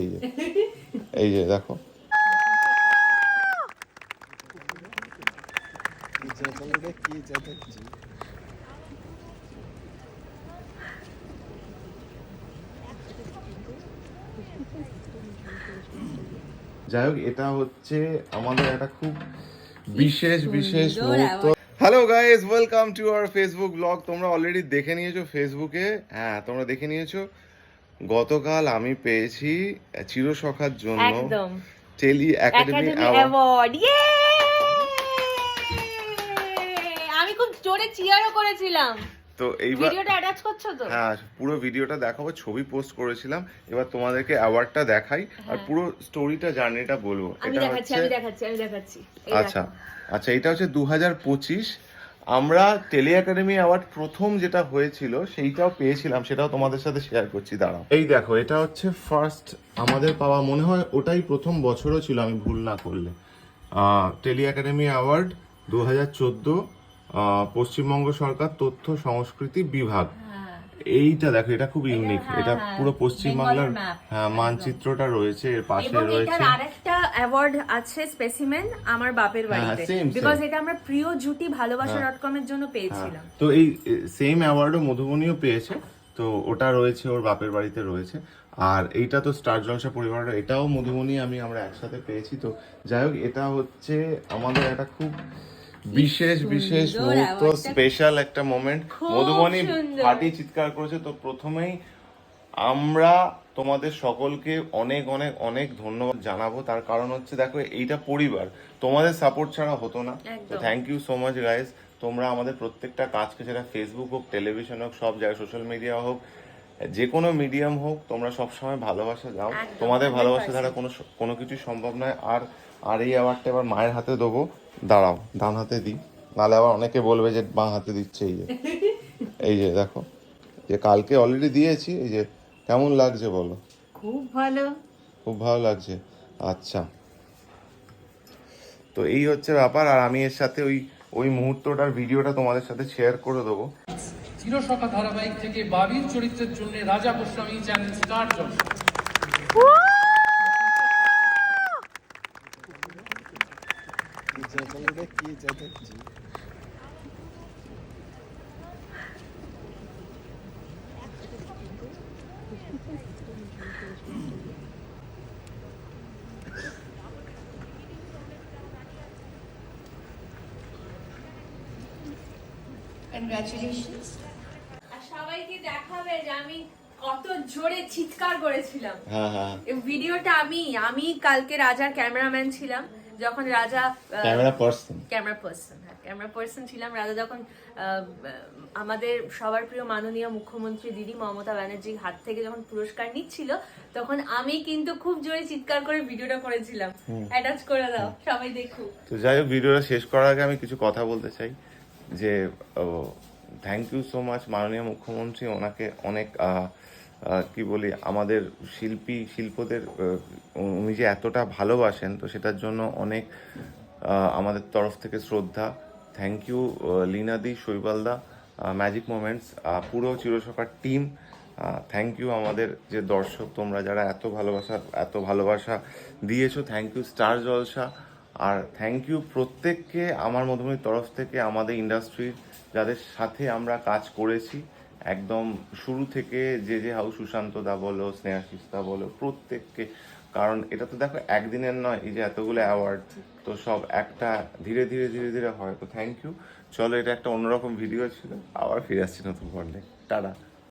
এই যে এই যে দেখো যাই হোক এটা হচ্ছে আমাদের একটা খুব বিশেষ বিশেষ মুহূর্ত। Hello guys welcome to our Facebook blog তোমরা অলরেডি দেখে নিয়েছো ফেসবুকে হ্যাঁ তোমরা দেখে নিয়েছো। গতকাল আমি পেয়েছি চিরসখার জন্য টেলি একাডেমি অ্যাওয়ার্ড। আমি খুব জোরে চিয়ারও করেছিলাম। তো এইবার ভিডিওটা অ্যাটাচ করছ তো? হ্যাঁ পুরো ভিডিওটা দেখাবো ছবি পোস্ট করেছিলাম। এবার তোমাদেরকে অ্যাওয়ার্ডটা দেখাই আর পুরো স্টোরিটা জার্নিটা বলব। হ্যাঁ। আমি এটা দেখাচ্ছি হচ্ছে আমি দেখাচ্ছি আমি দেখাচ্ছি। আচ্ছা আচ্ছা এটা হচ্ছে দু হাজার পঁচিশ আমরা টেলি একাডেমি অ্যাওয়ার্ড প্রথম যেটা হয়েছিল, সেইটাও পেয়েছিলাম, সেটাও তোমাদের সাথে শেয়ার করছি, দাঁড়াও এই দেখো, এটা হচ্ছে ফার্স্ট আমাদের পাওয়া, মনে হয় ওটাই প্রথম বছরও ছিল, আমি ভুল না করলে টেলি একাডেমি অ্যাওয়ার্ড দু হাজার চোদ্দ পশ্চিমবঙ্গ সরকার তথ্য সংস্কৃতি বিভাগ। এইটা দেখো এটা খুব ইউনিক হ্যাঁ, এটা হ্যাঁ, পুরো পশ্চিমবাংলার হ্যাঁ মানচিত্রটা রয়েছে এর পাশে এবং রয়েছে। এটার আরেকটা অ্যাওয়ার্ড আছে স্পেসিমেন আমার বাপের হ্যাঁ, বাড়িতে। বিকজ এটা আমরা প্রিয় জুটি ভালোবাসা ডট কম এর জন্য পেয়েছিলাম। তো এই সেম অ্যাওয়ার্ডও মধুবনীও পেয়েছে। তো ওটা রয়েছে ওর বাপের বাড়িতে রয়েছে। আর এইটা তো স্টার জলসা পরিবারের এটাও মধুবনী আমি আমরা একসাথে পেয়েছি। তো যাই হোক এটা হচ্ছে আমাদের একটা খুব বিশেষ বিশেষ মুহূর্ত স্পেশাল একটা মোমেন্ট মধুবনী সুন্দর। ফাটি চিৎকার করেছে। তো প্রথমেই আমরা তোমাদের সকলকে অনেক অনেক অনেক ধন্যবাদ জানাব। তার কারণ হচ্ছে দেখো এইটা পরিবার। তোমাদের সাপোর্ট ছাড়া হতো না। তো thank you so much guys তোমরা আমাদের প্রত্যেকটা কাজকে সেটা ফেসবুক হোক টেলিভিশন হোক সব জায়গায় সোশ্যাল মিডিয়া হোক যে কোনো মিডিয়াম হোক তোমরা সবসময় ভালোবাসা দাও। তোমাদের ভালোবাসা ছাড়া কোনো কোনো কিছু সম্ভব নয়। আর আর এই অ্যাওয়ার্ডটা এবার মায়ের হাতে দেবো। দাঁড়াও ডান হাতে দিই। নাহলে আবার অনেকে বলবে যে বাঁ হাতে দিচ্ছে এই যে। এই যে দেখো। যে কালকে অলরেডি দিয়েছি এই যে কেমন লাগছে বলো? খুব ভালো। খুব ভালো লাগছে। আচ্ছা। তো এই হচ্ছে ব্যাপার আর আমি এর সাথে ওই ওই মুহূর্তটার ভিডিওটা তোমাদের সাথে শেয়ার করে দেবো। চিরসখা ধারাবাহিক থেকে বাবির চরিত্রের জন্য Raja Goswami channel Star Jalsha. Congratulations. আর সবাইকে দেখাবে যে আমি কত জোরে চিৎকার করেছিলাম। হ্যাঁ হ্যাঁ। এই ভিডিওটা আমি আমি কালকে রাজার ক্যামেরাম্যান ছিলাম। যখন Raja camera person camera person হ্যাঁ ক্যামেরা পার্সন ছিলাম। রাজা যখন আহ, আমাদের সবার প্রিয় মাননীয় মুখ্যমন্ত্রী দিদি মমতা ব্যানার্জির হাত থেকে যখন পুরস্কার নিচ্ছিল তখন আমি কিন্তু খুব জোরে চিৎকার করে ভিডিওটা করেছিলাম। অ্যাটাচ করে দাও সবাই দেখুক। তো যাই হোক ভিডিওটা শেষ করার আগে আমি কিছু কথা বলতে চাই যে থ্যাংক ইউ সো মাচ মাননীয় মুখ্যমন্ত্রী ওনাকে অনেক কি বলি, আমাদের শিল্পী, শিল্পদের উনি যে এতটা ভালোবাসেন, তো সেটার জন্য অনেক আমাদের তরফ থেকে শ্রদ্ধা। থ্যাংক ইউ লিনাদি, শৈবালদা ম্যাজিক মোমেন্টস পুরো চিরসকার টিম থ্যাংক ইউ আমাদের যে দর্শক, তোমরা যারা এত ভালোবাসা এত ভালোবাসা দিয়েছ থ্যাংক ইউ স্টার জলসা আর থ্যাংক ইউ প্রত্যেককে আমার মধুমণির তরফ থেকে, আমাদের ইন্ডাস্ট্রির যাদের সাথে আমরা কাজ করেছি। একদম শুরু থেকে যে যে হাউ সুশান্ত দা বলো স্নেহাশিস দা বলো, প্রত্যেককে, কারণ এটা তো দেখো একদিনের নয়, এই যে এতগুলো অ্যাওয়ার্ড তো সব একটা ধীরে ধীরে ধীরে ধীরে হয়, তো থ্যাংক ইউ চলো এটা একটা অন্যরকম ভিডিও ছিল, আবার ফিরে আসছি নতুন পর্লে টাটা।